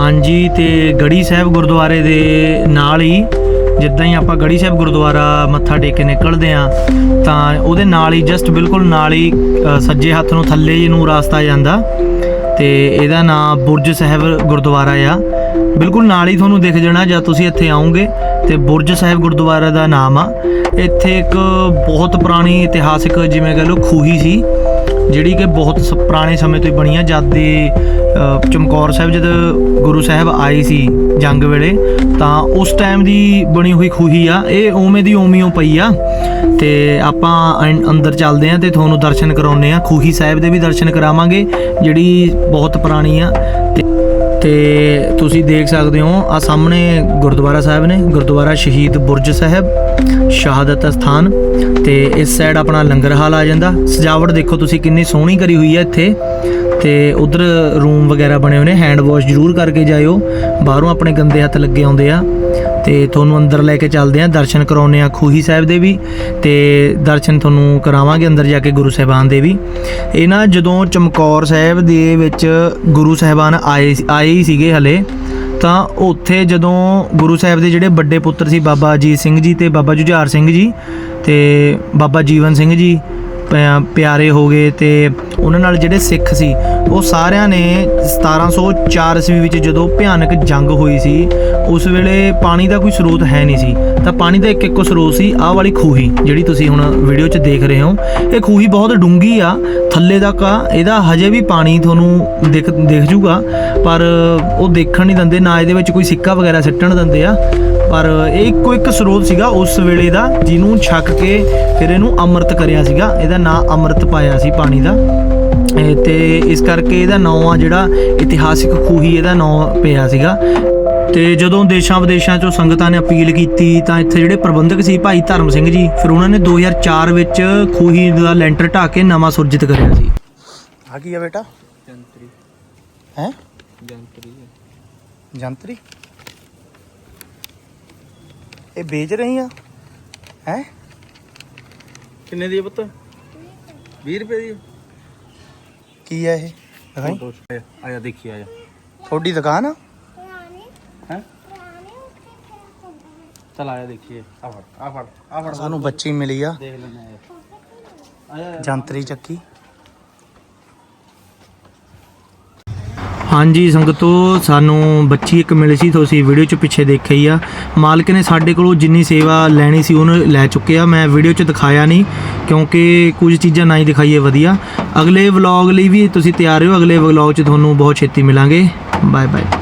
ਹਾਂਜੀ, ਤੇ ਗੜੀ ਸਾਹਿਬ ਗੁਰਦੁਆਰੇ ਦੇ ਨਾਲ ਹੀ, ਜਿੱਦਾਂ ਹੀ ਆਪਾਂ ਗੜੀ ਸਾਹਿਬ ਗੁਰਦੁਆਰਾ ਮੱਥਾ ਟੇਕ ਕੇ ਨਿਕਲਦੇ ਆ ਤਾਂ ਉਹਦੇ ਨਾਲ ਹੀ ਜਸਟ ਬਿਲਕੁਲ ਨਾਲ ਹੀ ਸੱਜੇ ਹੱਥ ਨੂੰ ਥੱਲੇ ਜੀ ਨੂੰ ਰਾਸਤਾ ਜਾਂਦਾ। ਤੇ ਇਹਦਾ ਨਾਮ ਬੁਰਜ ਸਾਹਿਬ ਗੁਰਦੁਆਰਾ ਆ। ਬਿਲਕੁਲ ਨਾਲ ਹੀ ਤੁਹਾਨੂੰ ਦਿਖ ਜਾਣਾ ਜਦ ਤੁਸੀਂ ਇੱਥੇ ਆਓਗੇ ਤੇ ਬੁਰਜ ਸਾਹਿਬ ਗੁਰਦੁਆਰਾ ਦਾ ਨਾਮ ਆ। ਇੱਥੇ ਇੱਕ ਬਹੁਤ ਪੁਰਾਣੀ ਇਤਿਹਾਸਿਕ ਜਿਵੇਂ ਕਹ ਲਓ ਖੂਹੀ ਸੀ। ਜਿਹੜੀ ਕਿ ਬਹੁਤ ਸ- ਪੁਰਾਣੇ ਸਮੇਂ ਤੋਂ ਹੀ ਬਣੀ ਆ ਜਦ ਦੇ ਅ, ਚਮਕੌਰ ਸਾਹਿਬ ਜਦ ਗੁਰੂ ਸਾਹਿਬ ਆਏ ਸੀ ਜੰਗ ਵੇਲੇ ਤਾਂ ਉਸ ਟਾਈਮ ਦੀ ਬਣੀ ਹੋਈ ਖੂਹੀ ਆ ਇਹ ਉਵੇਂ ਦੀ ਓਵੇਂ ਹੀ ਪਈ ਆ। ਤੇ ਆਪਾਂ ਅੰ- ਅੰਦਰ ਚੱਲਦੇ ਆ ਤੇ ਤੁਹਾਨੂੰ ਦਰਸ਼ਨ ਕਰਾਉਨੇ ਆ ਖੂਹੀ ਸਾਹਿਬ ਦੇ ਵੀ ਦਰਸ਼ਨ ਕਰਾਵਾਂਗੇ ਜਿਹੜੀ ਬਹੁਤ ਪੁਰਾਣੀ ਆ। ਤੇ ਤੁਸੀਂ ਦੇਖ ਸਕਦੇ ਹੋ, ਆ ਸਾਹਮਣੇ ਗੁਰਦੁਆਰਾ ਸਾਹਿਬ ਨੇ, ਗੁਰਦੁਆਰਾ ਸ਼ਹੀਦ ਬੁਰਜ ਸਾਹਿਬ, ਸ਼ਹਾਦਤ ਸਥਾਨ ਤੇ ਇਸ ਸਾਈਡ ਆਪਣਾ ਲੰਗਰ ਹਾਲ ਆ ਜਾਂਦਾ। ਸਜਾਵਟ ਦੇਖੋ ਤੁਸੀਂ ਕਿੰਨੀ ਸੋਹਣੀ ਕਰੀ ਹੋਈ ਹੈ ਇੱਥੇ। ਤੇ ਉਧਰ ਰੂਮ ਵਗੈਰਾ ਬਣੇ ਹੋਏ ਨੇ ਹੈਂਡ ਵਾਸ਼ ਜ਼ਰੂਰ ਕਰਕੇ ਜਾਇਓ। ਬਾਹਰੋਂ ਆਪਣੇ ਗੰਦੇ ਹੱਥ ਲੱਗੇ ਆਉਂਦੇ ਆ। ਤੇ ਤੁਹਾਨੂੰ ਅੰਦਰ ਲੈ ਕੇ ਚੱਲਦੇ ਆ ਦਰਸ਼ਨ ਕਰਾਉਨੇ ਆ ਖੂਹੀ ਸਾਹਿਬ ਦੇ ਵੀ ਤੇ ਦਰਸ਼ਨ ਤੁਹਾਨੂੰ ਕਰਾਵਾਂਗੇ ਅੰਦਰ ਜਾ ਕੇ ਗੁਰੂ ਸਾਹਿਬਾਨ ਦੇ ਵੀ। ਇਹ ਨਾ ਜਦੋਂ ਚਮਕੌਰ ਸਾਹਿਬ ਦੇ ਵਿੱਚ ਗੁਰੂ ਸਾਹਿਬਾਨ ਆਏ ਆਏ ਹੀ ਸੀਗੇ ਹਲੇ, ਤਾਂ ਉੱਥੇ ਜਦੋਂ ਗੁਰੂ ਸਾਹਿਬ ਦੇ ਜਿਹੜੇ ਵੱਡੇ ਪੁੱਤਰ ਸੀ ਬਾਬਾ ਅਜੀਤ ਸਿੰਘ ਜੀ ਤੇ ਬਾਬਾ ਜੁਝਾਰ ਸਿੰਘ ਜੀ ਤੇ ਬਾਬਾ ਜੀਵਨ ਸਿੰਘ ਜੀ ਪਿਆਰੇ ਹੋ ਗਏ ਤੇ ਉਹਨਾਂ ਨਾਲ ਜਿਹੜੇ ਸਿੱਖ ਸੀ, ਉਹ ਸਾਰਿਆਂ ਨੇ 1704 ਈਸਵੀ ਵਿੱਚ ਜਦੋਂ ਭਿਆਨਕ ਜੰਗ ਹੋਈ ਸੀ, ਉਸ ਵੇਲੇ ਪਾਣੀ ਦਾ ਕੋਈ ਸਰੋਤ ਹੈ ਨਹੀਂ ਸੀ। ਤਾਂ ਪਾਣੀ ਦਾ ਇੱਕ ਇੱਕੋ ਸਰੋਤ ਸੀ, ਆਹ ਵਾਲੀ ਖੂਹੀ, ਜਿਹੜੀ ਤੁਸੀਂ ਹੁਣ ਵੀਡੀਓ 'ਚ ਦੇਖ ਰਹੇ ਹੋ। ਇਹ ਖੂਹੀ ਬਹੁਤ ਡੂੰਗੀ ਆ, ਥੱਲੇ ਤੱਕ ਆ, ਇਹਦਾ ਹਜੇ ਵੀ ਪਾਣੀ ਤੁਹਾਨੂੰ ਦਿਖ ਦਿਖ ਜੂਗਾ, ਪਰ ਉਹ ਦੇਖਣ ਨਹੀਂ ਦਿੰਦੇ, ਨਾ ਇਹਦੇ ਵਿੱਚ ਕੋਈ ਸਿੱਕਾ ਵਗੈਰਾ ਸਿੱਟਣ ਦਿੰਦੇ ਆ। ਪਰ ਇਹ ਇੱਕੋ ਇੱਕ ਸਰੋਤ ਸੀਗਾ ਉਸ ਵੇਲੇ ਦਾ, ਜਿਹਨੂੰ ਛੱਕ ਕੇ ਫਿਰ ਇਹਨੂੰ ਅੰਮ੍ਰਿਤ ਕਰਿਆ ਸੀਗਾ, ਇਹਦਾ ਨਾਂ ਅੰਮ੍ਰਿਤ ਪਾਇਆ ਸੀ ਪਾਣੀ ਦਾ। ਤੇ ਇਸ ਕਰਕੇ ਇਹਦਾ ਨਾਂ ਆ ਜਿਹੜਾ ਇਤਿਹਾਸਿਕ ਖੂਹੀ ਇਹਦਾ ਨਾਂ ਪਿਆ ਸੀਗਾ। ਤੇ ਜਦੋਂ ਦੇਸ਼ਾਂ ਵਿਦੇਸ਼ਾਂ ਚੋਂ ਸੰਗਤਾਂ ਨੇ ਅਪੀਲ ਕੀਤੀ ਤਾਂ ਇੱਥੇ ਜਿਹੜੇ ਪ੍ਰਬੰਧਕ ਸੀ ਭਾਈ ਧਰਮ ਸਿੰਘ ਜੀ ਫਿਰ ਉਹਨਾਂ ਨੇ 2004 ਵਿੱਚ ਖੂਹੀ ਦਾ ਲੈਂਟਰ ਢਾ ਕੇ ਨਵਾਂ ਸੁਰਜਿਤ ਕਰਿਆ ਸੀ। ਆ ਕੀ ਆ ਬੇਟਾ? ਜੰਤਰੀ। ਹੈ? ਜੰਤਰੀ। ਜੰਤਰੀ? ਇਹ ਵੇਚ ਰਹੀ ਆ? ਹੈ? ਕਿੰਨੇ ਦੀ ਪੁੱਤ? 20 ਰੁਪਏ ਦੀ ਕੀ ਆ ਇਹ? ਦਿਖਾਈ? ਆਇਆ ਦੇਖੀ ਆਇਆ। ਤੁਹਾਡੀ ਦੁਕਾਨ ਆ? ਹੈ? ਚਲ ਆਇਆ ਦੇਖੀਏ ਆ ਫੜ ਆ ਫੜ ਆ ਫੜ। ਸਾਨੂੰ ਬੱਚੀ ਮਿਲੀ ਆ। ਦੇਖ ਲੈਣਾ ਆਇਆ ਆਇਆ। ਜੰਤਰੀ ਚੱਕੀ। ਹਾਂਜੀ ਸੰਗਤੋ ਸਾਨੂੰ ਬੱਚੀ ਇੱਕ ਮਿਲੀ ਸੀ ਤੁਸੀਂ ਵੀਡੀਓ 'ਚ ਪਿੱਛੇ ਦੇਖਿਆ ਹੀ ਆ। ਮਾਲਕ ਨੇ ਸਾਡੇ ਕੋਲੋਂ ਜਿੰਨੀ ਸੇਵਾ ਲੈਣੀ ਸੀ ਉਹਨੂੰ ਲੈ ਚੁੱਕੇ ਆ ਮੈਂ ਵੀਡੀਓ 'ਚ ਦਿਖਾਇਆ ਨਹੀਂ ਕਿਉਂਕਿ ਕੁਝ ਚੀਜ਼ਾਂ ਨਾ ਹੀ ਦਿਖਾਈਏ ਵਧੀਆ। ਅਗਲੇ ਵਲੌਗ ਲਈ ਵੀ ਤੁਸੀਂ ਤਿਆਰ ਹੋ ਅਗਲੇ ਵਲੌਗ 'ਚ ਤੁਹਾਨੂੰ ਬਹੁਤ ਛੇਤੀ ਮਿਲਾਂਗੇ। Bye bye